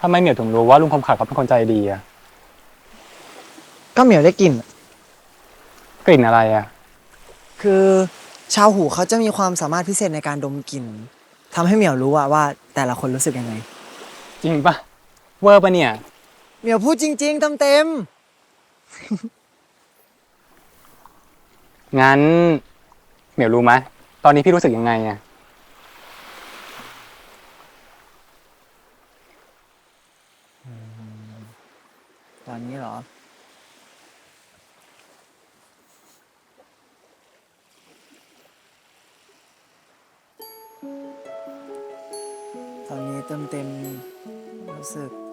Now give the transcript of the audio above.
ทำไมเหมียวถึงรู้ว่าลุงคมขาดเขาเป็นคนใจดีอะก็เหมียวได้กลิ่น กลิ่นอะไรอะคือชาวหูเขาจะมีความสามารถพิเศษในการดมกลิ่นทำให้เหมียวรู้ว่าว่าแต่ละคนรู้สึกยังไง จริงปะเวอร์ปะเนี่ย เหมียวพูดจริงๆเต็มเต็มงั้นเหมียวรู้ไหมตอนนี้พี่รู้สึกยังไงอะ ตอนนี้เหรอ ตอนนี้เต็มเต็มรู้สึก